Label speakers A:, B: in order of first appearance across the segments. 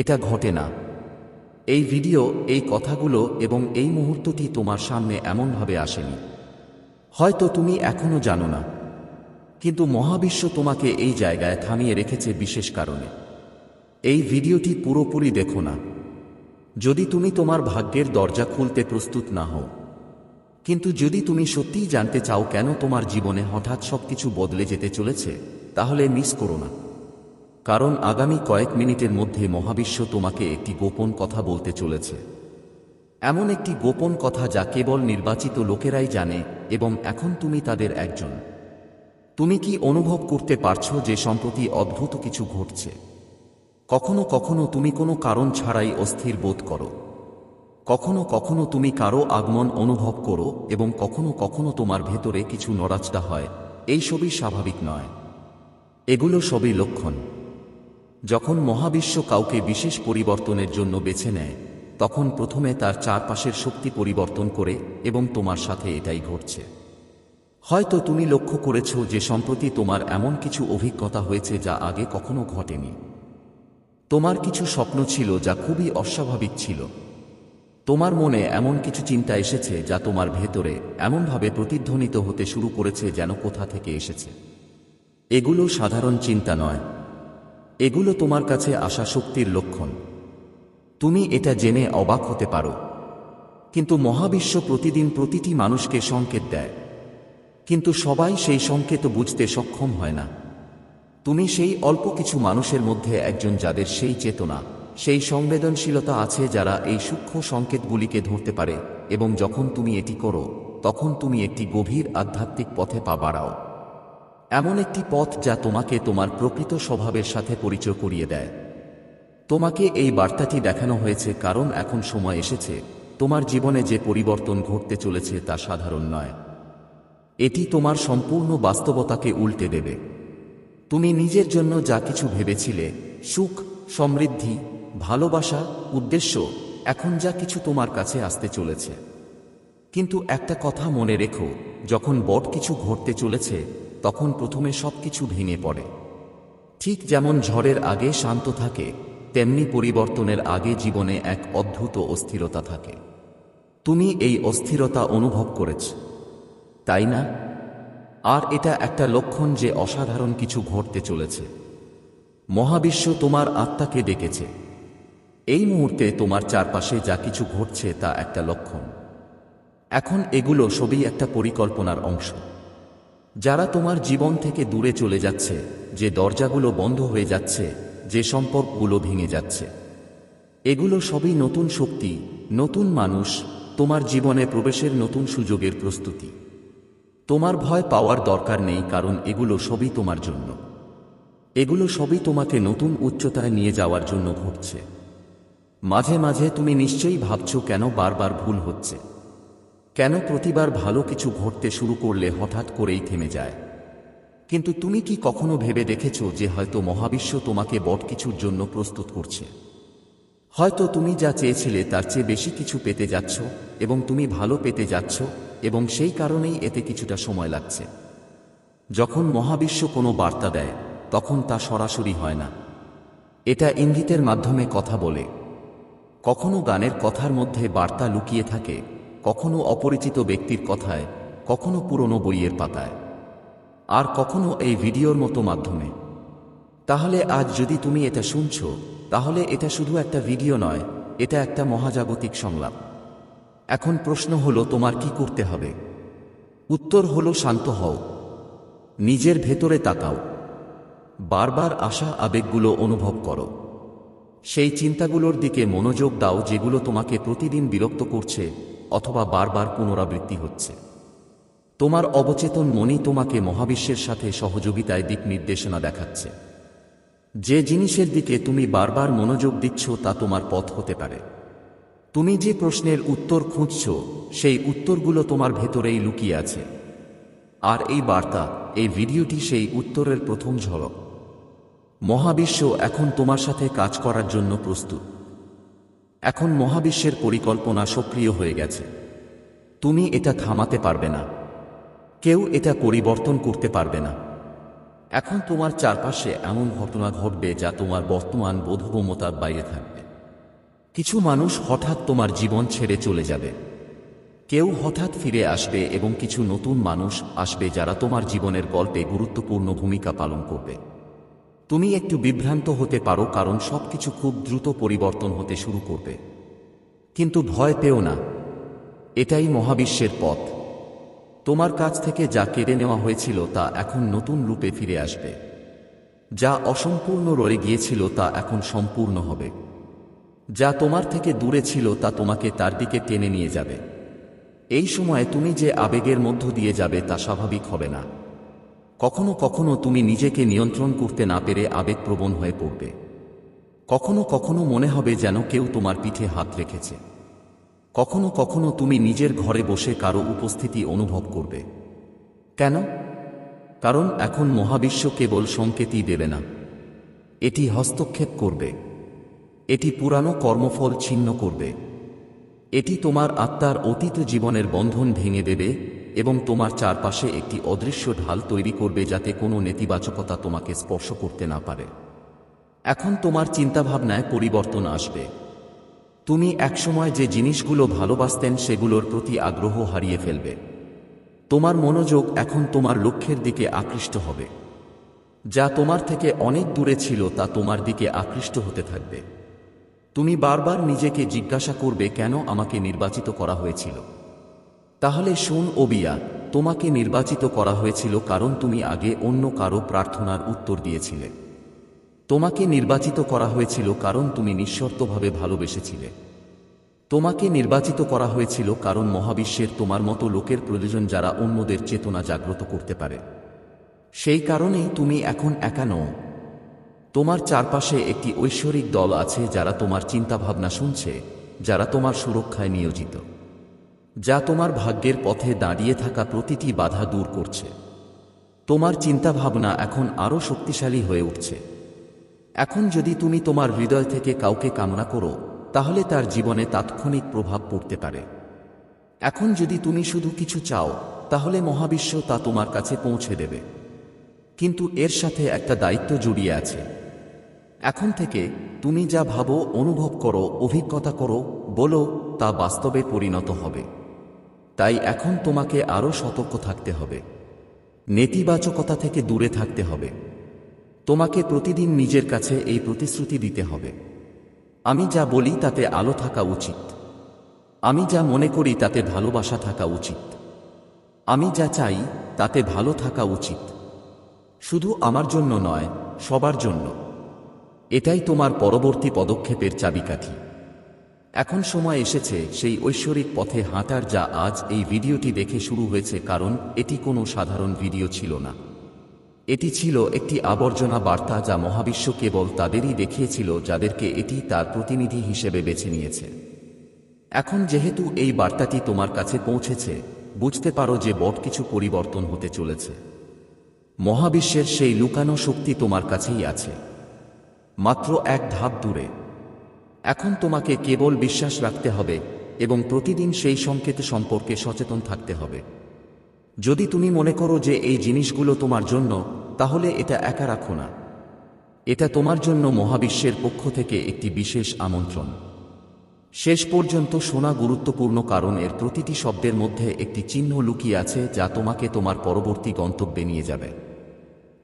A: এটা ঘটে না। এই ভিডিও, এই কথাগুলো এবং এই মুহূর্তটি তোমার সামনে এমনভাবে আসেনি। হয়তো তুমি এখনও জানো না। কিন্তু মহাবিশ্ব তোমাকে এই জায়গায় থামিয়ে রেখেছে বিশেষ কারণে। এই ভিডিওটি পুরোপুরি দেখো না। যদি তুমি তোমার ভাগ্যের দরজা খুলতে প্রস্তুত না হও, কিন্তু যদি তুমি সত্যিই জানতে চাও কেন তোমার জীবনে হঠাৎ সবকিছু বদলে যেতে চলেছে, তাহলে মিস করো না। কারণ আগামী কয়েক মিনিটের মধ্যে মহাবিশ্ব তোমাকে একটি গোপন কথা বলতে চলেছে। এমন একটি গোপন কথা যা কেবল নির্বাচিত লোকেরাই জানে এবং এখন তুমি তাদের একজন। তুমি কি অনুভব করতে পারছ যে সম্প্রতি অদ্ভুত কিছু ঘটছে? কখনো কখনো তুমি কোনো কারণ ছাড়াই অস্থির বোধ করো। কখনো কখনো তুমি কারও আগমন অনুভব করো এবং কখনো কখনো তোমার ভেতরে কিছু নড়াচড়া হয়। এই সবই স্বাভাবিক নয়। এগুলো সবই লক্ষণ। যখন মহাবিশ্ব কাউকে বিশেষ পরিবর্তনের জন্য বেছে নেয়, তখন প্রথমে তার চারপাশের শক্তি পরিবর্তন করে এবং তোমার সাথে এটাই ঘটছে। হয়তো তুমি লক্ষ্য করেছ যে সম্প্রতি তোমার এমন কিছু অভিজ্ঞতা হয়েছে যা আগে কখনো ঘটেনি। তোমার কিছু স্বপ্ন ছিল যা খুবই অস্বাভাবিক ছিল। তোমার মনে এমন কিছু চিন্তা এসেছে যা তোমার ভেতরে এমনভাবে প্রতিধ্বনিত হতে শুরু করেছে যেন কোথা থেকে এসেছে। এগুলো সাধারণ চিন্তা নয় এগুলো তোমার কাছে আসা শক্তির লক্ষণ। তুমি এটা জেনে অবাক হতে পারো। কিন্তু মহাবিশ্ব প্রতিদিন প্রতিটি মানুষকে সংকেত দেয়। কিন্তু সবাই সেই সংকেত বুঝতে সক্ষম হয় না। তুমি সেই অল্প কিছু মানুষের মধ্যে একজন যাদের সেই চেতনা, সেই সংবেদনশীলতা আছে যারা এই সূক্ষ্ম সংকেতগুলিকে ধরতে পারে এবং যখন তুমি এটি করো, তখন তুমি একটি গভীর আধ্যাত্মিক পথে পা বাড়াও। এমন একটি পথ যা তোমাকে তোমার প্রকৃত স্বভাবের সাথে পরিচয় করিয়ে দেয়। তোমাকে এই বার্তাটি দেখানো হয়েছে কারণ এখন সময় এসেছে, তোমার জীবনে যে পরিবর্তন ঘটতে চলেছে তা সাধারণ নয়। এটি তোমার সম্পূর্ণ বাস্তবতাকে উল্টে দেবে। তুমি নিজের জন্য যা কিছু ভেবেছিলে, সুখ, সমৃদ্ধি, ভালোবাসা, উদ্দেশ্য, এখন যা কিছু তোমার কাছে আসতে চলেছে। কিন্তু একটা কথা মনে রেখো, যখন বট কিছু ঘটতে চলেছে তখন প্রথমে সবকিছু ভেঙে পড়ে। ঠিক যেমন ঝড়ের আগে শান্ত থাকে, তেমনি পরিবর্তনের আগে জীবনে এক অদ্ভুত অস্থিরতা থাকে। তুমি এই অস্থিরতা অনুভব করেছ। তাই না? আর এটা একটা লক্ষণ যে অসাধারণ কিছু ঘটতে চলেছে। মহাবিশ্ব তোমার আত্মাকে ডেকেছে। এই মুহূর্তে তোমার চারপাশে যা কিছু ঘটছে তা একটা লক্ষণ। এখন এগুলো সবই একটা পরিকল্পনার অংশ। যারা তোমার জীবন থেকে দূরে চলে যাচ্ছে, যে দরজাগুলো বন্ধ হয়ে যাচ্ছে, যে সম্পর্কগুলো ভেঙে যাচ্ছে। এগুলো সবই নতুন শক্তি, নতুন মানুষ, তোমার জীবনে প্রবেশের নতুন সুযোগের প্রস্তুতি। তোমার ভয় পাওয়ার দরকার নেই, কারণ এগুলো সবই তোমার জন্য। এগুলো সবই তোমাকে নতুন উচ্চতায় নিয়ে যাওয়ার জন্য ঘটছে। মাঝে মাঝে তুমি নিশ্চয়ই ভাবছ কেন বারবার ভুল হচ্ছে। কেন প্রতিবার ভালো কিছু ঘটতে শুরু করলে হঠাৎ করেই থেমে যায়? কিন্তু তুমি কি কখনো ভেবে দেখেছ যে হয়তো মহাবিশ্ব তোমাকে বট কিছুর জন্য প্রস্তুত করছে? হয়তো তুমি যা চেয়েছিলে তার চেয়ে বেশি কিছু পেতে যাচ্ছ এবং তুমি ভালো পেতে যাচ্ছ এবং সেই কারণেই এতে কিছুটা সময় লাগছে। যখন মহাবিশ্ব কোনো বার্তা দেয়, তখন তা সরাসরি হয় না। এটা ইঙ্গিতের মাধ্যমে কথা বলে। কখনো গানের কথার মধ্যে বার্তা লুকিয়ে থাকে কখনো অপরিচিত ব্যক্তির কথায়, কখনো পুরনো বইয়ের পাতায়। আর কখনো এই ভিডিওর মতো মাধ্যমে। তাহলে আজ যদি তুমি এটা শুনছ, তাহলে এটা শুধু একটা ভিডিও নয়, এটা একটা মহাজাগতিক সংলাপ। এখন প্রশ্ন হলো, তোমার কি করতে হবে? উত্তর হলো, শান্ত হও। নিজের ভেতরে তাকাও। বারবার আসা আবেগগুলো অনুভব করো। সেই চিন্তাগুলোর দিকে মনোযোগ দাও, যেগুলো তোমাকে প্রতিদিন বিরক্ত করছে অথবা বারবার পুনরাবৃত্তি হচ্ছে। তোমার অবচেতন মনই তোমাকে মহাবিশ্বের সাথে সহযোগিতায় দিক নির্দেশনা দেখাচ্ছে। যে জিনিসের দিকে তুমি বারবার মনোযোগ দিচ্ছ তা তোমার পথ হতে পারে। তুমি যে প্রশ্নের উত্তর খুঁজছ, সেই উত্তরগুলো তোমার ভেতরেই লুকিয়ে আছে। আর এই বার্তা, এই ভিডিওটি সেই উত্তরের প্রথম ঝলক। মহাবিশ্ব এখন তোমার সাথে কাজ করার জন্য প্রস্তুত। এখন মহাবিশ্বের পরিকল্পনা সক্রিয় হয়ে গেছে। তুমি এটা থামাতে পারবে না। কেউ এটা পরিবর্তন করতে পারবে না। এখন তোমার চারপাশে এমন ঘটনা ঘটবে যা তোমার বর্তমান বোধগম্যতার বাইরে থাকবে। কিছু মানুষ হঠাৎ তোমার জীবন ছেড়ে চলে যাবে। কেউ হঠাৎ ফিরে আসবে এবং কিছু নতুন মানুষ আসবে যারা তোমার জীবনের গল্পে গুরুত্বপূর্ণ ভূমিকা পালন করবে। তুমি একটু বিভ্রান্ত হতে পারো কারণ সবকিছু খুব দ্রুত পরিবর্তন হতে শুরু করবে। কিন্তু ভয় পেও না। এটাই মহাবিশ্বের পথ। তোমার কাছ থেকে যা কেড়ে নেওয়া হয়েছিল তা এখন নতুন রূপে ফিরে আসবে। যা অসম্পূর্ণ রয়ে গিয়েছিল তা এখন সম্পূর্ণ হবে। যা তোমার থেকে দূরে ছিল তা তোমাকে তার দিকে টেনে নিয়ে যাবে। এই সময়ে তুমি যে আবেগের মধ্য দিয়ে যাবে তা স্বাভাবিক হবে না। কখনো কখনো তুমি নিজেকে নিয়ন্ত্রণ করতে না পেরে আবেগপ্রবণ হয়ে পড়বে। কখনো কখনো মনে হবে যেন কেউ তোমার পিঠে হাত রেখেছে। কখনো কখনো তুমি নিজের ঘরে বসে কারও উপস্থিতি অনুভব করবে। কেন? কারণ এখন মহাবিশ্ব কেবল সংকেতই দেবে না। এটি হস্তক্ষেপ করবে। এটি পুরানো কর্মফল ছিন্ন করবে। এটি তোমার আত্মার অতীত জীবনের বন্ধন ভেঙে দেবে এবং তোমার চারপাশে একটি অদৃশ্য ঢাল তৈরি করবে যাতে কোনো নেতিবাচকতা তোমাকে স্পর্শ করতে না পারে। এখন তোমার চিন্তাভাবনায় পরিবর্তন আসবে। তুমি একসময় যে জিনিসগুলো ভালোবাসতেন সেগুলোর প্রতি আগ্রহ হারিয়ে ফেলবে। তোমার মনোযোগ এখন তোমার লক্ষ্যের দিকে আকৃষ্ট হবে। যা তোমার থেকে অনেক দূরে ছিল তা তোমার দিকে আকৃষ্ট হতে থাকবে। তুমি বারবার নিজেকে জিজ্ঞাসা করবে কেন আমাকে নির্বাচিত করা হয়েছিল। তাহলে শুন ওবিয়া, তোমাকে নির্বাচিত করা হয়েছিল কারণ তুমি আগে অন্য কারও প্রার্থনার উত্তর দিয়েছিলে। তোমাকে নির্বাচিত করা হয়েছিল কারণ তুমি নিঃশর্তভাবে ভালোবেসেছিলে। তোমাকে নির্বাচিত করা হয়েছিল কারণ মহাবিশ্বের তোমার মতো লোকের প্রয়োজন যারা অন্যদের চেতনা জাগ্রত করতে পারে। সেই কারণেই তুমি এখন একা নও। তোমার চারপাশে একটি ঐশ্বরিক দল আছে যারা তোমার চিন্তাভাবনা শুনছে, যারা তোমার সুরক্ষায় নিয়োজিত, যা তোমার ভাগ্যের পথে দাঁড়িয়ে থাকা প্রতিটি বাধা দূর করছে। তোমার চিন্তাভাবনা এখন আরও শক্তিশালী হয়ে উঠছে। এখন যদি তুমি তোমার হৃদয় থেকে কাউকে কামনা করো, তাহলে তার জীবনে তাৎক্ষণিক প্রভাব পড়তে পারে। এখন যদি তুমি শুধু কিছু চাও, তাহলে মহাবিশ্ব তা তোমার কাছে পৌঁছে দেবে। কিন্তু এর সাথে একটা দায়িত্ব জড়িয়ে আছে। এখন থেকে তুমি যা ভাবো, অনুভব করো, অভিজ্ঞতা করো, বলো, তা বাস্তবে পরিণত হবে। তাই এখন তোমাকে আরও সতর্ক থাকতে হবে। নেতিবাচকতা থেকে দূরে থাকতে হবে। তোমাকে প্রতিদিন নিজের কাছে এই প্রতিশ্রুতি দিতে হবে। আমি যা বলি তাতে আলো থাকা উচিত। আমি যা মনে করি তাতে ভালোবাসা থাকা উচিত। আমি যা চাই তাতে ভালো থাকা উচিত। শুধু আমার জন্য নয়, সবার জন্য। এটাই তোমার পরবর্তী পদক্ষেপের চাবিকাঠি। এখন সময় এসেছে সেই ঐশ্বরিক পথে হাঁটার যা আজ এই ভিডিওটি দেখে শুরু হয়েছে কারণ এটি কোনো সাধারণ ভিডিও ছিল না। এটি ছিল একটি আবর্জনা বার্তা যা মহাবিশ্ব কেবল তাদেরই দেখিয়েছিল যাদেরকে এটি তার প্রতিনিধি হিসেবে বেছে নিয়েছে। এখন যেহেতু এই বার্তাটি তোমার কাছে পৌঁছেছে, বুঝতে পারো যে বট কিছু পরিবর্তন হতে চলেছে। মহাবিশ্বের সেই লুকানো শক্তি তোমার কাছেই আছে। মাত্র এক ধাপ দূরে। এখন তোমাকে কেবল বিশ্বাস রাখতে হবে এবং প্রতিদিন সেই সংকেত সম্পর্কে সচেতন থাকতে হবে। যদি তুমি মনে করো যে এই জিনিসগুলো তোমার জন্য, তাহলে এটা একা রাখো না। এটা তোমার জন্য মহাবিশ্বের পক্ষ থেকে একটি বিশেষ আমন্ত্রণ। শেষ পর্যন্ত শোনা গুরুত্বপূর্ণ কারণ এর প্রতিটি শব্দের মধ্যে একটি চিহ্ন লুকিয়ে আছে যা তোমাকে তোমার পরবর্তী গন্তব্যে নিয়ে যাবে।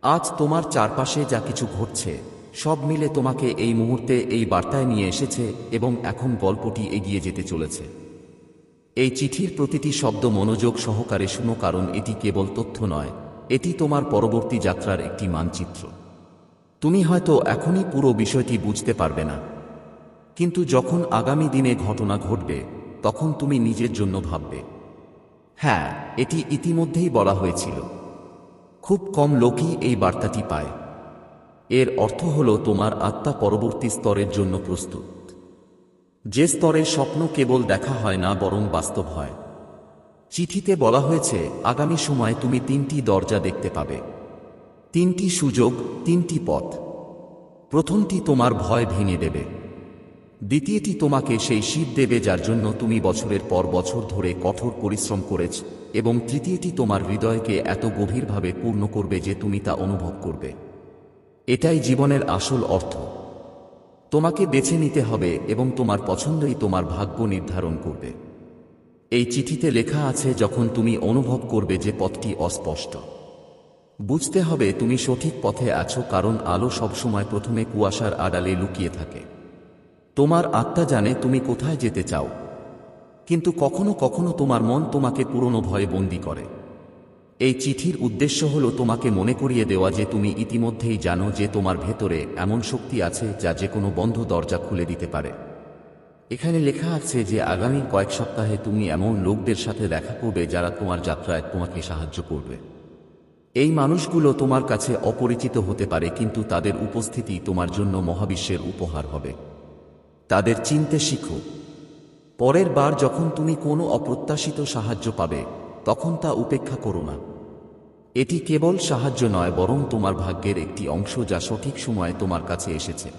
A: আজ তোমার চারপাশে যা কিছু ঘটছে সব মিলে তোমাকে এই মুহূর্তে এই বার্তায় নিয়ে এসেছে এবং এখন গল্পটি এগিয়ে যেতে চলেছে। এই চিঠির প্রতিটি শব্দ মনোযোগ সহকারে শুনো কারণ এটি কেবল তথ্য নয়, এটি তোমার পরবর্তী যাত্রার একটি মানচিত্র। তুমি হয়তো এখনই পুরো বিষয়টি বুঝতে পারবে না। কিন্তু যখন আগামী দিনে ঘটনা ঘটবে, তখন তুমি নিজের জন্য ভাববে। হ্যাঁ এটি ইতিমধ্যেই বলা হয়েছিল। খুব কম লোকই এই বার্তাটি পায়। এর অর্থ হল তোমার আত্মা পরবর্তী স্তরের জন্য প্রস্তুত। যে স্তরে স্বপ্ন কেবল দেখা হয় না, বরং বাস্তব হয়। চিঠিতে বলা হয়েছে, আগামী সময়ে তুমি তিনটি দরজা দেখতে পাবে। তিনটি সুযোগ, তিনটি পথ। প্রথমটি তোমার ভয় ভেঙে দেবে। দ্বিতীয়টি তোমাকে সেই শীত দেবে যার জন্য তুমি বছরের পর বছর ধরে কঠোর পরিশ্রম করেছ, এবং তৃতীয়টি তোমার হৃদয়কে এত গভীরভাবে পূর্ণ করবে যে তুমি তা অনুভব করবে। এটাই জীবনের আসল অর্থ। তোমাকে বেছে নিতে হবে এবং তোমার পছন্দই তোমার ভাগ্য নির্ধারণ করবে। এই চিঠিতে লেখা আছে যখন তুমি অনুভব করবে যে পথটি অস্পষ্ট। বুঝতে হবে তুমি সঠিক পথে আছো কারণ আলো সবসময় প্রথমে কুয়াশার আড়ালে লুকিয়ে থাকে। তোমার আত্মা জানে তুমি কোথায় যেতে চাও। কিন্তু কখনো কখনো তোমার মন তোমাকে পুরনো ভয়ে বন্দি করে। এই চিঠির উদ্দেশ্য হল তোমাকে মনে করিয়ে দেওয়া যে তুমি ইতিমধ্যেই জানো যে তোমার ভেতরে এমন শক্তি আছে যা যে কোনো বন্ধ দরজা খুলে দিতে পারে। এখানে লেখা আছে যে আগামী কয়েক সপ্তাহে তুমি এমন লোকদের সাথে দেখা করবে যারা তোমার যাত্রায় তোমাকে সাহায্য করবে। এই মানুষগুলো তোমার কাছে অপরিচিত হতে পারে, কিন্তু তাদের উপস্থিতি তোমার জন্য মহাবিশ্বের উপহার হবে। তাদের চিনতে শিখো। পরের বার যখন তুমি কোনো অপ্রত্যাশিত সাহায্য পাবে তখন তা উপেক্ষা করো না। এটি কেবল সাহায্য নয়, বরং তোমার ভাগ্যের একটি অংশ যা সঠিক সময়ে তোমার কাছে এসেছে।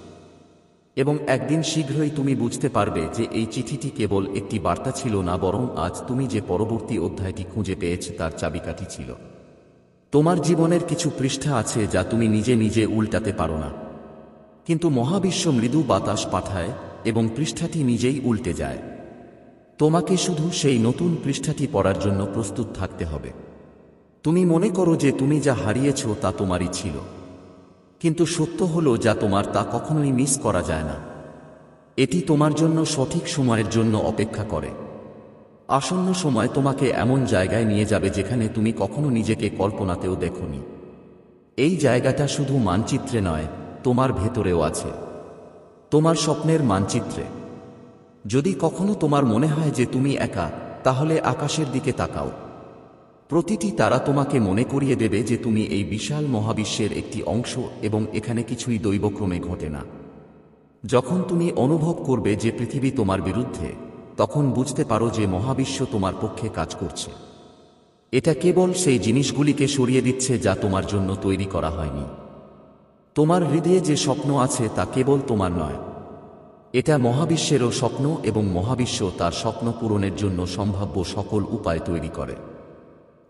A: এবং একদিন শীঘ্রই তুমি বুঝতে পারবে যে এই চিঠিটি কেবল একটি বার্তা ছিল না, বরং আজ তুমি যে পরবর্তী অধ্যায়টি খুঁজে পেয়েছ, তার চাবিকাঠি ছিল। তোমার জীবনের কিছু পৃষ্ঠা আছে যা তুমি নিজে নিজে উল্টাতে পারো না। কিন্তু মহাবিশ্ব মৃদু বাতাস পাঠায় এবং পৃষ্ঠাটি নিজেই উল্টে যায়। তোমাকে শুধু সেই নতুন পৃষ্ঠাটি পড়ার জন্য প্রস্তুত থাকতে হবে। তুমি মনে করো যে তুমি যা হারিয়েছ তা তোমারই ছিল। কিন্তু সত্য হলো যা তোমার তা কখনোই মিস করা যায় না। এটি তোমার জন্য সঠিক সময়ের জন্য অপেক্ষা করে। আসন্ন সময় তোমাকে এমন জায়গায় নিয়ে যাবে যেখানে তুমি কখনো নিজেকে কল্পনাতেও দেখনি। এই জায়গাটা শুধু মানচিত্রে নয়, তোমার ভেতরেও আছে। তোমার স্বপ্নের মানচিত্রে। যদি কখনো তোমার মনে হয় যে তুমি একা, তাহলে আকাশের দিকে তাকাও। প্রতিটি তারা তোমাকে মনে করিয়ে দেবে যে তুমি এই বিশাল মহাবিশ্বের একটি অংশ এবং এখানে কিছুই দৈবক্রমে ঘটে না। যখন তুমি অনুভব করবে যে পৃথিবী তোমার বিরুদ্ধে, তখন বুঝতে পারো যে মহাবিশ্ব তোমার পক্ষে কাজ করছে। এটা কেবল সেই জিনিসগুলিকে সরিয়ে দিচ্ছে যা তোমার জন্য তৈরি করা হয়নি। তোমার হৃদয়ে যে স্বপ্ন আছে তা কেবল তোমার নয় এটা মহাবিশ্বেরও স্বপ্ন এবং মহাবিশ্ব তার স্বপ্ন পূরণের জন্য সম্ভাব্য সকল উপায় তৈরি করে।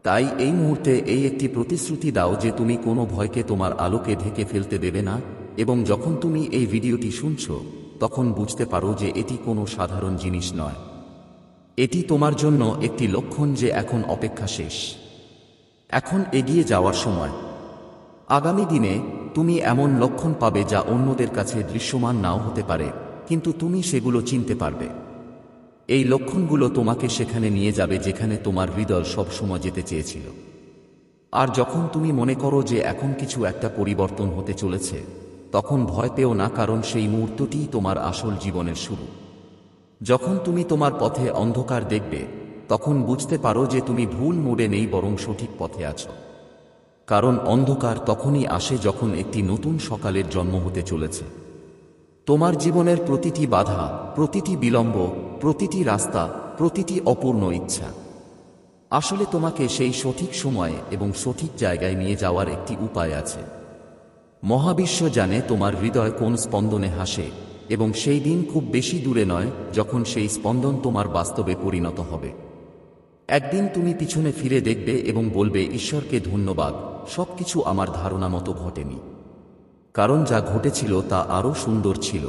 A: তাই এই মুহূর্তে এই একটি প্রতিশ্রুতি দাও যে তুমি কোনো ভয়কে তোমার আলোকে ঢেকে ফেলতে দেবে না এবং যখন তুমি এই ভিডিওটি শুনছ, তখন বুঝতে পারো যে এটি কোনো সাধারণ জিনিস নয়। এটি তোমার জন্য একটি লক্ষণ যে এখন অপেক্ষা শেষ। এখন এগিয়ে যাওয়ার সময়। আগামী দিনে তুমি এমন লক্ষণ পাবে যা অন্যদের কাছে দৃশ্যমান নাও হতে পারে। কিন্তু তুমি সেগুলো চিনতে পারবে। এই লক্ষণগুলো তোমাকে সেখানে নিয়ে যাবে যেখানে তোমার হৃদয় সবসময় যেতে চেয়েছিল। আর যখন তুমি মনে করো যে এখন কিছু একটা পরিবর্তন হতে চলেছে, তখন ভয় পেও না কারণ সেই মুহূর্তটিই তোমার আসল জীবনের শুরু। যখন তুমি তোমার পথে অন্ধকার দেখবে, তখন বুঝতে পারো যে তুমি ভুল মোড়ে নেই বরং সঠিক পথে আছো। কারণ অন্ধকার তখনই আসে যখন একটি নতুন সকালের জন্ম হতে চলেছে। তোমার জীবনের প্রতিটি বাধা, প্রতিটি বিলম্ব, প্রতিটি রাস্তা, প্রতিটি অপূর্ণ ইচ্ছা। আসলে তোমাকে সেই সঠিক সময়ে এবং সঠিক জায়গায় নিয়ে যাওয়ার একটি উপায় আছে। মহাবিশ্ব জানে তোমার হৃদয় কোন স্পন্দনে হাসে এবং সেই দিন খুব বেশি দূরে নয় যখন সেই স্পন্দন তোমার বাস্তবে পরিণত হবে। একদিন তুমি পিছনে ফিরে দেখবে এবং বলবে, ঈশ্বরকে ধন্যবাদ, সবকিছু আমার ধারণা মতো ঘটেনি। কারণ যা ঘটেছিল তা আরও সুন্দর ছিল।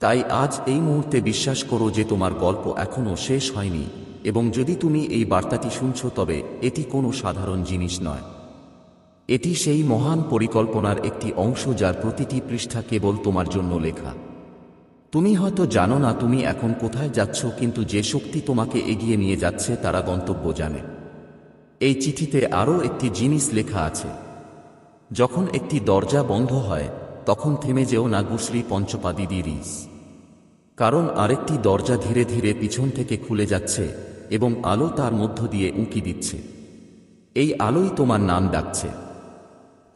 A: তাই আজ এই মুহূর্তে বিশ্বাস করো যে তোমার গল্প এখনও শেষ হয়নি, এবং যদি তুমি এই বার্তাটি শুনছ তবে এটি কোনো সাধারণ জিনিস নয়। এটি সেই মহান পরিকল্পনার একটি অংশ যার প্রতিটি পৃষ্ঠা কেবল তোমার জন্য লেখা। তুমি হয়তো জানো না তুমি এখন কোথায় যাচ্ছ, কিন্তু যে শক্তি তোমাকে এগিয়ে নিয়ে যাচ্ছে তারা গন্তব্য জানে। এই চিঠিতে আরও একটি জিনিস লেখা আছে। যখন একটি দরজা বন্ধ হয়, তখন থেমে যেও না গুসরি পঞ্চপাদি দিরিস কারণ আরেকটি দরজা ধীরে ধীরে পিছন থেকে খুলে যাচ্ছে এবং আলো তার মধ্য দিয়ে উঁকি দিচ্ছে। এই আলোই তোমার নাম ডাকছে।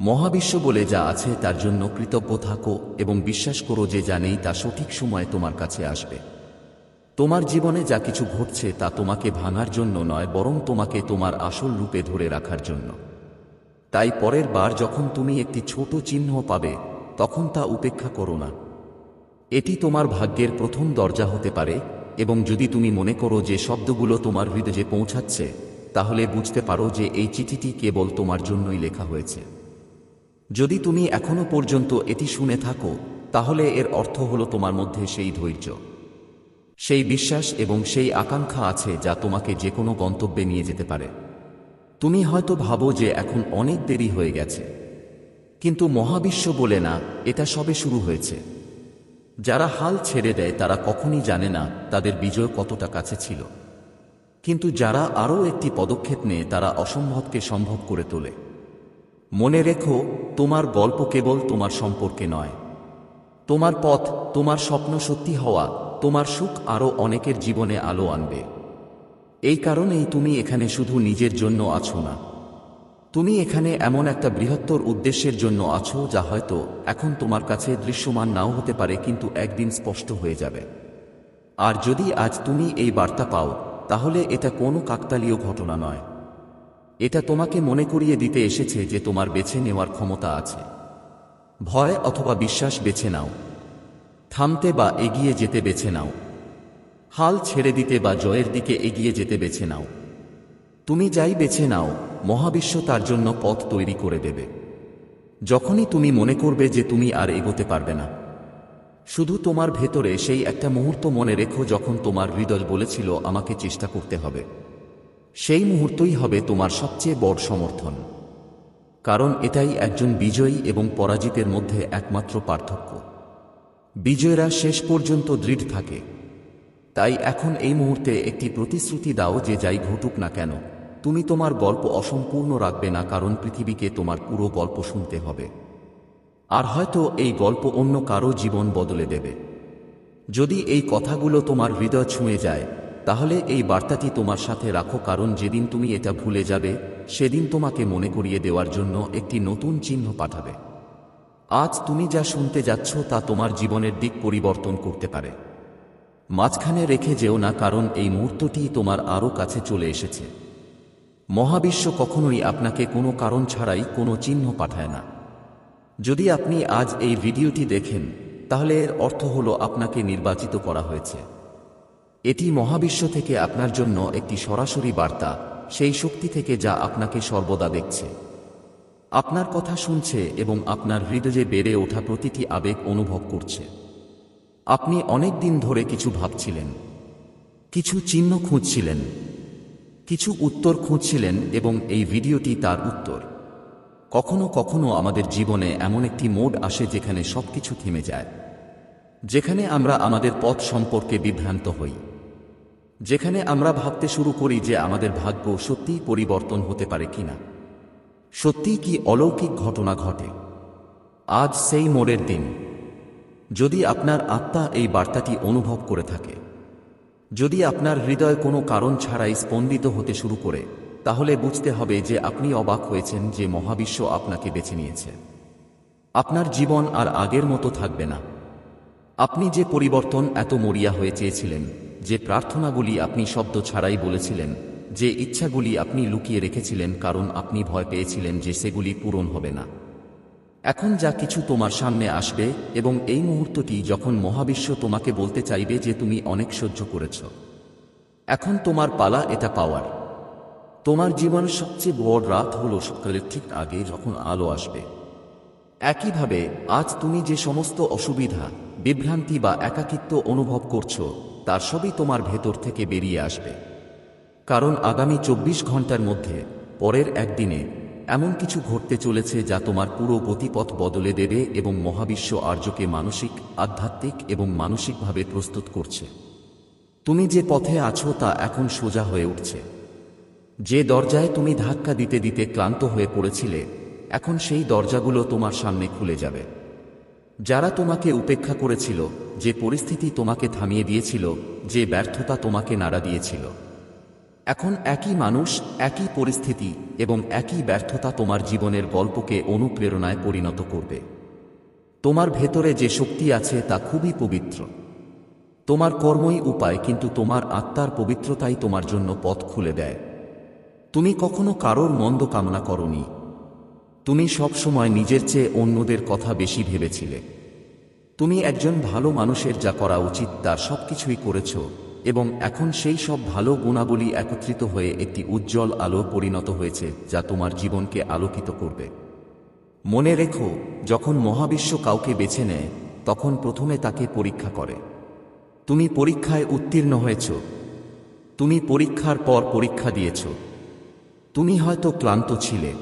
A: মহাবিশ্ব বলে যা আছে তার জন্য কৃতজ্ঞ থাকো এবং বিশ্বাস করো যে যা নেই তা সঠিক সময়ে তোমার কাছে আসবে। তোমার জীবনে যা কিছু ঘটছে তা তোমাকে ভাঙার জন্য নয়, বরং তোমাকে তোমার আসল রূপে ধরে রাখার জন্য। তাই পরের বার যখন তুমি একটি ছোট চিহ্ন পাবে, তখন তা উপেক্ষা করো না। এটি তোমার ভাগ্যের প্রথম দরজা হতে পারে, এবং যদি তুমি মনে করো যে শব্দগুলো তোমার হৃদয়ে পৌঁছাচ্ছে, তাহলে বুঝতে পারো যে এই চিঠিটি কেবল তোমার জন্যই লেখা হয়েছে। যদি তুমি এখনও পর্যন্ত এটি শুনে থাকো, তাহলে এর অর্থ হলো তোমার মধ্যে সেই ধৈর্য। সেই বিশ্বাস এবং সেই আকাঙ্ক্ষা আছে যা তোমাকে যে কোনো গন্তব্যে নিয়ে যেতে পারে। তুমি হয়তো ভাবো যে এখন অনেক দেরি হয়ে গেছে। কিন্তু মহাবিশ্ব বলে না, এটা সবে শুরু হয়েছে। যারা হাল ছেড়ে দেয়, তারা কখনই জানে না তাদের বিজয় কতটা কাছে ছিল। কিন্তু যারা আরও একটি পদক্ষেপ নেয়, তারা অসম্ভবকে সম্ভব করে তোলে। মনে রেখো, তোমার গল্প কেবল তোমার সম্পর্কে নয়। তোমার পথ, তোমার স্বপ্ন সত্যি হওয়া, তোমার সুখ আরও অনেকের জীবনে আলো আনবে। এই কারণেই তুমি এখানে শুধু নিজের জন্য আছো না। তুমি এখানে এমন একটা বৃহত্তর উদ্দেশ্যের জন্য আছো যা হয়তো এখন তোমার কাছে দৃশ্যমান নাও হতে পারে কিন্তু একদিন স্পষ্ট হয়ে যাবে। আর যদি আজ তুমি এই বার্তা পাও, তাহলে এটা কোনো কাকতালীয় ঘটনা নয়। এটা তোমাকে মনে করিয়ে দিতে এসেছে যে তোমার বেছে নেওয়ার ক্ষমতা আছে। ভয় অথবা বিশ্বাস বেছে নাও। থামতে বা এগিয়ে যেতে বেছে নাও। হাল ছেড়ে দিতে বা জয়ের দিকে এগিয়ে যেতে বেছে নাও। তুমি যাই বেছে নাও, মহাবিশ্ব তার জন্য পথ তৈরি করে দেবে। যখনই তুমি মনে করবে যে তুমি আর এগোতে পারবে না। শুধু তোমার ভেতরে সেই একটা মুহূর্ত মনে রেখো যখন তোমার হৃদয় বলেছিল, আমাকে চেষ্টা করতে হবে। সেই মুহূর্তই হবে তোমার সবচেয়ে বড় সমর্থন। কারণ এটাই একজন বিজয়ী এবং পরাজিতের মধ্যে একমাত্র পার্থক্য। বিজয়রা শেষ পর্যন্ত দৃঢ় থাকে। তাই এখন এই মুহূর্তে একটি প্রতিশ্রুতি দাও যে যাই ঘটুক না কেন। তুমি তোমার গল্প অসম্পূর্ণ রাখবে না কারণ পৃথিবীকে তোমার পুরো গল্প শুনতে হবে। আর হয়তো এই গল্প অন্য কারও জীবন বদলে দেবে। যদি এই কথাগুলো তোমার হৃদয় ছুঁয়ে যায়, তাহলে এই বার্তাটি তোমার সাথে রাখো কারণ যেদিন তুমি এটা ভুলে যাবে, সেদিন তোমাকে মনে করিয়ে দেওয়ার জন্য একটি নতুন চিহ্ন পাঠাবে। আজ তুমি যা শুনতে যাচ্ছ তা তোমার জীবনের দিক পরিবর্তন করতে পারে। মাঝখানে রেখে যেও না, কারণ এই মুহূর্তটি তোমার আরও কাছে চলে এসেছে। মহাবিশ্ব কখনোই আপনাকে কোনো কারণ ছাড়াই কোনো চিহ্ন পাঠায় না। যদি আপনি আজ এই ভিডিওটি দেখেন, তাহলে এর অর্থ হল আপনাকে নির্বাচিত করা হয়েছে। এটি মহাবিশ্ব থেকে আপনার জন্য একটি সরাসরি বার্তা, সেই শক্তি থেকে যা আপনাকে সর্বদা দেখছে। আপনার কথা শুনছে এবং আপনার হৃদয়ে বেড়ে ওঠা প্রতিটি আবেগ অনুভব করছে। আপনি অনেক দিন ধরে কিছু ভাবছিলেন। কিছু চিহ্ন খুঁজছিলেন। কিছু উত্তর খুঁজছিলেন এবং এই ভিডিওটি তার উত্তর। কখনো কখনো আমাদের জীবনে এমন একটি মোড আসে যেখানে সবকিছু থেমে যায়। যেখানে আমরা আমাদের পথ সম্পর্কে বিভ্রান্ত হই। যেখানে আমরা ভাবতে শুরু করি যে আমাদের ভাগ্য সত্যিই পরিবর্তন হতে পারে কিনা। সত্যিই কি অলৌকিক ঘটনা ঘটে? আজ সেই মোড়ের দিন। যদি আপনার আত্মা এই বার্তাটি অনুভব করে থাকে। যদি আপনার হৃদয় কোনো কারণ ছাড়াই স্পন্দিত হতে শুরু করে, তাহলে বুঝতে হবে যে আপনি অবাক হয়েছেন যে মহাবিশ্ব আপনাকে বেছে নিয়েছে। আপনার জীবন আর আগের মতো থাকবে না। আপনি যে পরিবর্তন এত মরিয়া হয়ে চেয়েছিলেন, যে প্রার্থনাগুলি আপনি শব্দ ছাড়াই বলেছিলেন, যে ইচ্ছাগুলি আপনি লুকিয়ে রেখেছিলেন কারণ আপনি ভয় পেয়েছিলেন যে সেগুলি পূরণ হবে না। এখন যা কিছু তোমার সামনে আসবে এবং এই মুহূর্তটি যখন মহাবিশ্ব তোমাকে বলতে চাইবে যে তুমি অনেক সহ্য করেছ, এখন তোমার পালা এটা পাওয়ার। তোমার জীবনের সবচেয়ে বড় রাত হল সকালের ঠিক আগে যখন আলো আসবে। একইভাবে, আজ তুমি যে সমস্ত অসুবিধা, বিভ্রান্তি বা একাকিত্ব অনুভব করছ, তার সবই তোমার ভেতর থেকে বেরিয়ে আসবে। কারণ আগামী চব্বিশ ঘণ্টার মধ্যে, পরের একদিনে এমন কিছু ঘটতে চলেছে যা তোমার পুরো গতিপথ বদলে দেবে এবং মহাবিশ্ব আর্যকে মানসিক, আধ্যাত্মিক এবং মানসিকভাবে প্রস্তুত করছে। তুমি যে পথে আছো তা এখন সোজা হয়ে উঠছে। যে দরজায় তুমি ধাক্কা দিতে দিতে ক্লান্ত হয়ে পড়েছিলে, এখন সেই দরজাগুলো তোমার সামনে খুলে যাবে। যারা তোমাকে উপেক্ষা করেছিল, যে পরিস্থিতি তোমাকে থামিয়ে দিয়েছিল, যে ব্যর্থতা তোমাকে নাড়া দিয়েছিল। এখন একই মানুষ, একই পরিস্থিতি এবং একই ব্যর্থতা তোমার জীবনের গল্পকে অনুপ্রেরণায় পরিণত করবে। তোমার ভেতরে যে শক্তি আছে তা খুবই পবিত্র। তোমার কর্মই উপায়, কিন্তু তোমার আত্মার পবিত্রতাই তোমার জন্য পথ খুলে দেয়। তুমি কখনো কারোর মন্দ কামনা করনি। তুমি সবসময় নিজের চেয়ে অন্যদের কথা বেশি ভেবেছিলে। তুমি একজন ভালো মানুষের যা করা উচিত, তার সবকিছুই করেছ। এবং এখন সেই সব ভালো গুণাবলী একত্রিত হয়ে একটি উজ্জ্বল আলো পরিণত হয়েছে, যা তোমার জীবনকে আলোকিত করবে। মনে রেখো, যখন মহাবিশ্ব কাউকে বেছে নেয়, তখন প্রথমে তাকে পরীক্ষা করে। তুমি পরীক্ষায় উত্তীর্ণ হয়েছ। তুমি পরীক্ষার পর পরীক্ষা দিয়েছ। তুমি হয়তো ক্লান্ত ছিলে।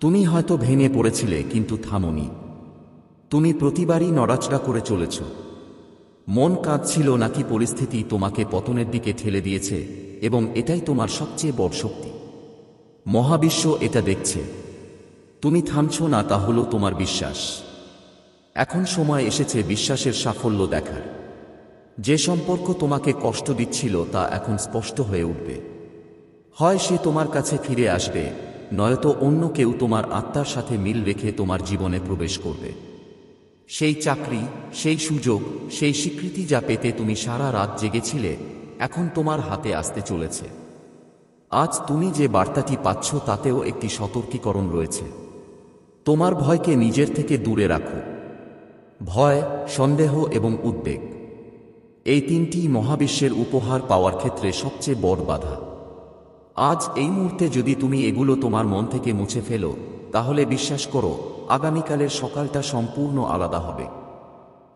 A: তুমি হয়তো ভেঙে পড়েছিলে, কিন্তু থামনি। তুমি প্রতিবারই নড়াচড়া করে চলেছ। মন কাঁদছিল নাকি পরিস্থিতি তোমাকে পতনের দিকে ঠেলে দিয়েছে, এবং এটাই তোমার সবচেয়ে বড় শক্তি। মহাবিশ্ব এটা দেখছে। তুমি থামছ না, তা হলো তোমার বিশ্বাস। এখন সময় এসেছে বিশ্বাসের সাফল্য দেখার। যে সম্পর্ক তোমাকে কষ্ট দিচ্ছিল, তা এখন স্পষ্ট হয়ে উঠবে। হয় সে তোমার কাছে ফিরে আসবে, নয়তো অন্য কেউ তোমার আত্মার সাথে মিল রেখে তোমার জীবনে প্রবেশ করবে। সেই চাকরি, সেই সুযোগ, সেই স্বীকৃতি যা পেতে তুমি সারা রাত জেগেছিলে, এখন তোমার হাতে আসতে চলেছে। আজ তুমি যে বার্তাটি পাচ্ছ তাতেও একটি সতর্কীকরণ রয়েছে। তোমার ভয়কে নিজের থেকে দূরে রাখো। ভয়, সন্দেহ এবং উদ্বেগ। এই তিনটি মহাবিশ্বের উপহার পাওয়ার ক্ষেত্রে সবচেয়ে বড় বাধা। আজ এই মুহূর্তে যদি তুমি এগুলো তোমার মন থেকে মুছে ফেলো, তাহলে বিশ্বাস করো আগামীকালের সকালটা সম্পূর্ণ আলাদা হবে।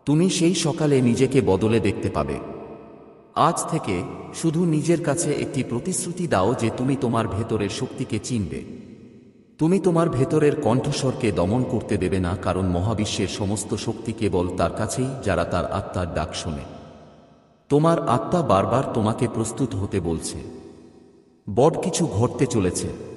A: তুমি সেই সকালে নিজেকে বদলে দেখতে পাবে। আজ থেকে শুধু নিজের কাছে একটি প্রতিশ্রুতি দাও যে তুমি তোমার ভেতরের শক্তিকে চিনবে। তুমি তোমার ভেতরের কণ্ঠস্বরকে দমন করতে দেবে না, কারণ মহাবিশ্বের সমস্ত শক্তি কেবল তার কাছেই, যারা তার আত্মার ডাক শোনে। তোমার আত্মা বারবার তোমাকে প্রস্তুত হতে বলছে। বড় কিছু ঘটতে চলেছে।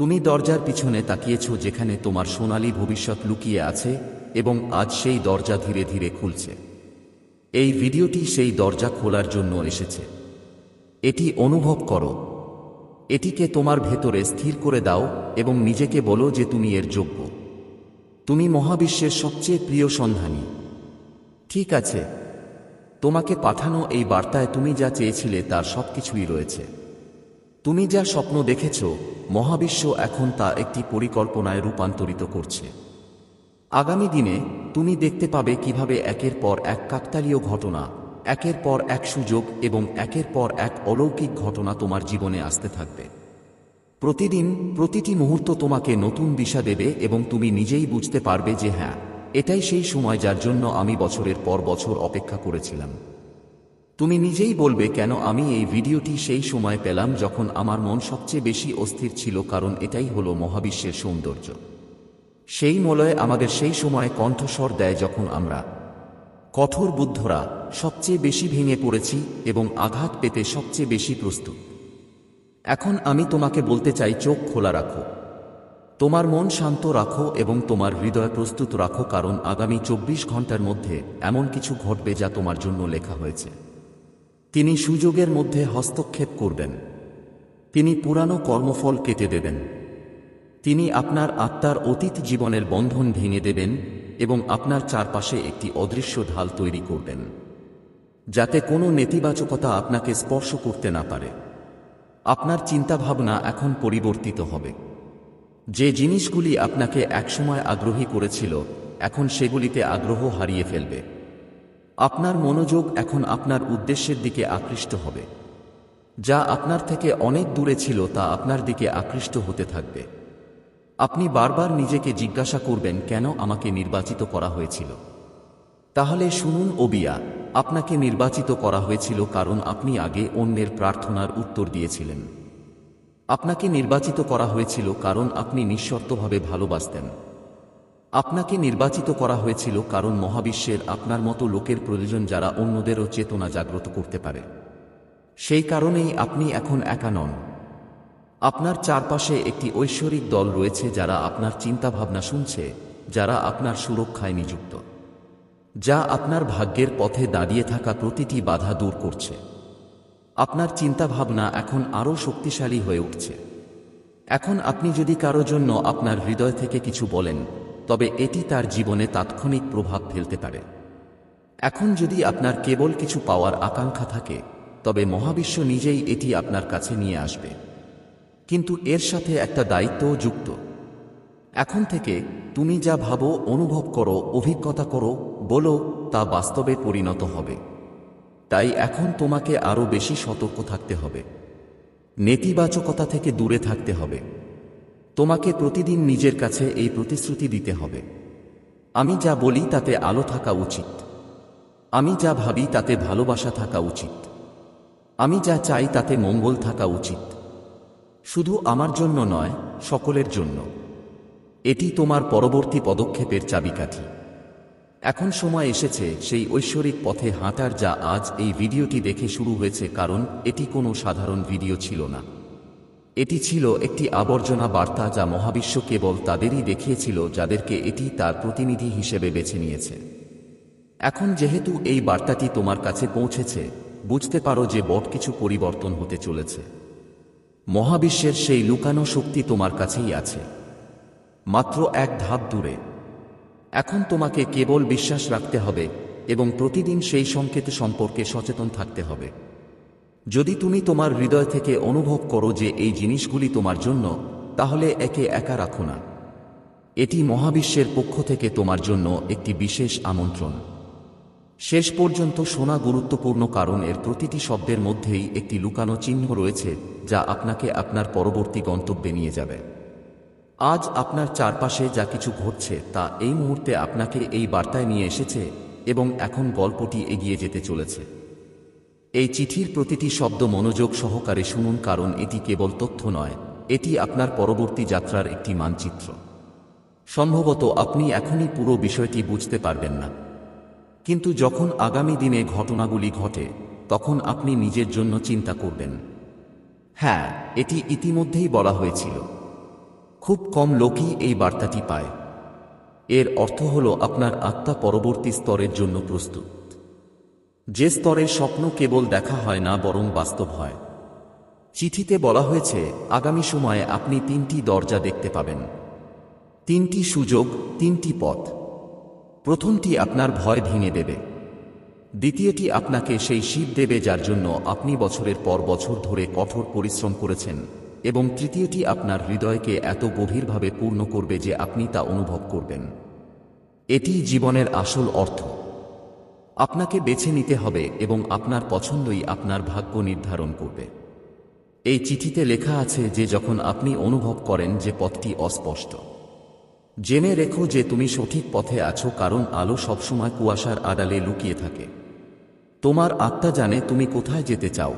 A: তুমি দরজার পিছনে তাকিয়েছ যেখানে তোমার সোনালী ভবিষ্যৎ লুকিয়ে আছে এবং আজ সেই দরজা ধীরে ধীরে খুলছে। এই ভিডিওটি সেই দরজা খোলার জন্য এসেছে। এটি অনুভব করো। এটিকে তোমার ভেতরে স্থির করে দাও এবং নিজেকে বলো যে তুমি এর যোগ্য। তুমি মহাবিশ্বের সবচেয়ে প্রিয় সন্ধানী। ঠিক আছে। তোমাকে পাঠানো এই বার্তায় তুমি যা চেয়েছিলে তার সবকিছুই রয়েছে। তুমি যা স্বপ্ন দেখেছ, মহাবিশ্ব এখন তা একটি পরিকল্পনায় রূপান্তরিত করছে। আগামী দিনে তুমি দেখতে পাবে কীভাবে একের পর এক কাকতালীয় ঘটনা, একের পর এক সুযোগ এবং একের পর এক অলৌকিক ঘটনা তোমার জীবনে আসতে থাকবে। প্রতিদিন প্রতিটি মুহূর্ত তোমাকে নতুন দিশা দেবে এবং তুমি নিজেই বুঝতে পারবে যে হ্যাঁ এটাই সেই সময় যার জন্য আমি বছরের পর বছর অপেক্ষা করেছিলাম। তুমি নিজেই বলবে কেন আমি এই ভিডিওটি সেই সময় পেলাম যখন আমার মন সবচেয়ে বেশি অস্থির ছিল কারণ এটাই হলো মহাবিশ্বের সৌন্দর্য। সেই মলয় আমাদের সেই সময় কণ্ঠস্বর দেয় যখন আমরা কঠোর বুদ্ধরা সবচেয়ে বেশি ভেঙে পড়েছি এবং আঘাত পেতে সবচেয়ে বেশি প্রস্তুত। এখন আমি তোমাকে বলতে চাই, চোখ খোলা রাখো। তোমার মন শান্ত রাখো এবং তোমার হৃদয় প্রস্তুত রাখো কারণ আগামী চব্বিশ ঘণ্টার মধ্যে এমন কিছু ঘটবে যা তোমার জন্য লেখা হয়েছে। তিনি সুযোগের মধ্যে হস্তক্ষেপ করবেন। তিনি পুরানো কর্মফল কেটে দেবেন। তিনি আপনার আত্মার অতীত জীবনের বন্ধন ভেঙে দেবেন এবং আপনার চারপাশে একটি অদৃশ্য ঢাল তৈরি করবেন, যাতে কোনো নেতিবাচকতা আপনাকে স্পর্শ করতে না পারে। আপনার চিন্তাভাবনা এখন পরিবর্তিত হবে। যে জিনিসগুলি আপনাকে একসময় আগ্রহী করেছিল, এখন সেগুলিতে আগ্রহ হারিয়ে ফেলবে। আপনার মনোযোগ এখন আপনার উদ্দেশ্যের দিকে আকৃষ্ট হবে। যা আপনার থেকে অনেক দূরে ছিল তা আপনার দিকে আকৃষ্ট হতে থাকবে। আপনি বারবার নিজেকে জিজ্ঞাসা করবেন, কেন আমাকে নির্বাচিত করা হয়েছিল? তাহলে শুনুন, ওবিয়া, আপনাকে নির্বাচিত করা হয়েছিল কারণ আপনি আগে অন্যের প্রার্থনার উত্তর দিয়েছিলেন। আপনাকে নির্বাচিত করা হয়েছিল কারণ আপনি নিঃশর্তভাবে ভালোবাসতেন। আপনাকে নির্বাচিত করা হয়েছিল কারণ মহাবিশ্বের আপনার মতো লোকের প্রয়োজন যারা অন্যদেরও চেতনা জাগ্রত করতে পারে। সেই কারণেই আপনি এখন একা নন। আপনার চারপাশে একটি ঐশ্বরিক দল রয়েছে যারা আপনার চিন্তাভাবনা শুনছে, যারা আপনার সুরক্ষায় নিযুক্ত, যা আপনার ভাগ্যের পথে দাঁড়িয়ে থাকা প্রতিটি বাধা দূর করছে। আপনার চিন্তাভাবনা এখন আরও শক্তিশালী হয়ে উঠছে। এখন আপনি যদি কারও জন্য আপনার হৃদয় থেকে কিছু বলেন তবে এটি তার জীবনে তাৎক্ষণিক প্রভাব ফেলতে পারে। এখন যদি আপনার কেবল কিছু পাওয়ার আকাঙ্ক্ষা থাকে, তবে মহাবিশ্ব নিজেই এটি আপনার কাছে নিয়ে আসবে। কিন্তু এর সাথে একটা দায়িত্বও যুক্ত। এখন থেকে তুমি যা ভাবো, অনুভব করো, অভিজ্ঞতা করো, বলো, তা বাস্তবে পরিণত হবে। তাই এখন তোমাকে আরও বেশি সতর্ক থাকতে হবে। নেতিবাচকতা থেকে দূরে থাকতে হবে। তোমাকে প্রতিদিন নিজের কাছে এই প্রতিশ্রুতি দিতে হবে। আমি যা বলি তাতে আলো থাকা উচিত। আমি যা ভাবি তাতে ভালোবাসা থাকা উচিত। আমি যা চাই তাতে মঙ্গল থাকা উচিত। শুধু আমার জন্য নয়, সকলের জন্য। এটি তোমার পরবর্তী পদক্ষেপের চাবিকাঠি। এখন সময় এসেছে সেই ঐশ্বরিক পথে হাঁটার যা আজ এই ভিডিওটি দেখে শুরু হয়েছে, কারণ এটি কোনো সাধারণ ভিডিও ছিল না। এটি ছিল একটি আবর্জনা বার্তা যা মহাবিশ্ব কেবল তাদেরই দেখিয়েছিল, যাদেরকে এটি তার প্রতিনিধি হিসেবে বেছে নিয়েছে। এখন যেহেতু এই বার্তাটি তোমার কাছে পৌঁছেছে, বুঝতে পারো যে বট কিছু পরিবর্তন হতে চলেছে। মহাবিশ্বের সেই লুকানো শক্তি তোমার কাছেই আছে। মাত্র এক ধাপ দূরে। এখন তোমাকে কেবল বিশ্বাস রাখতে হবে এবং প্রতিদিন সেই সংকেত সম্পর্কে সচেতন থাকতে হবে। যদি তুমি তোমার হৃদয় থেকে অনুভব করো যে এই জিনিসগুলি তোমার জন্য, তাহলে একে একা রাখো না। এটি মহাবিশ্বের পক্ষ থেকে তোমার জন্য একটি বিশেষ আমন্ত্রণ। শেষ পর্যন্ত শোনা গুরুত্বপূর্ণ কারণ এর প্রতিটি শব্দের মধ্যেই একটি লুকানো চিহ্ন রয়েছে, যা আপনাকে আপনার পরবর্তী গন্তব্যে নিয়ে যাবে। আজ আপনার চারপাশে যা কিছু ঘটছে, তা এই মুহূর্তে আপনাকে এই বার্তায় নিয়ে এসেছে এবং এখন গল্পটি এগিয়ে যেতে চলেছে। এই চিঠির প্রতিটি শব্দ মনোযোগ সহকারে শুনুন, কারণ এটি কেবল তথ্য নয়, এটি আপনার পরবর্তী যাত্রার একটি মানচিত্র। সম্ভবত আপনি এখনই পুরো বিষয়টি বুঝতে পারবেন না। কিন্তু যখন আগামী দিনে ঘটনাগুলি ঘটে, তখন আপনি নিজের জন্য চিন্তা করবেন। হ্যাঁ এটি ইতিমধ্যেই বলা হয়েছিল। খুব কম লোকই এই বার্তাটি পায়। এর অর্থ হল আপনার আত্মা পরবর্তী স্তরের জন্য প্রস্তুত। যে স্তরের স্বপ্ন কেবল দেখা হয় না, বরং বাস্তব হয়। চিঠিতে বলা হয়েছে, আগামী সময়ে আপনি তিনটি দরজা দেখতে পাবেন। তিনটি সুযোগ, তিনটি পথ। প্রথমটি আপনার ভয় ভেঙে দেবে। দ্বিতীয়টি আপনাকে সেই শীত দেবে যার জন্য আপনি বছরের পর বছর ধরে কঠোর পরিশ্রম করেছেন, এবং তৃতীয়টি আপনার হৃদয়কে এত গভীরভাবে পূর্ণ করবে যে আপনি তা অনুভব করবেন। এটি জীবনের আসল অর্থ। আপনাকে বেছে নিতে হবে এবং আপনার পছন্দই আপনার ভাগ্য নির্ধারণ করবে। এই চিঠিতে লেখা আছে যে যখন আপনি অনুভব করেন যে পথটি অস্পষ্ট, জেনে রেখো যে তুমি সঠিক পথে আছো কারণ আলো সবসময় কুয়াশার আড়ালে লুকিয়ে থাকে। তোমার আত্মা জানে তুমি কোথায় যেতে চাও।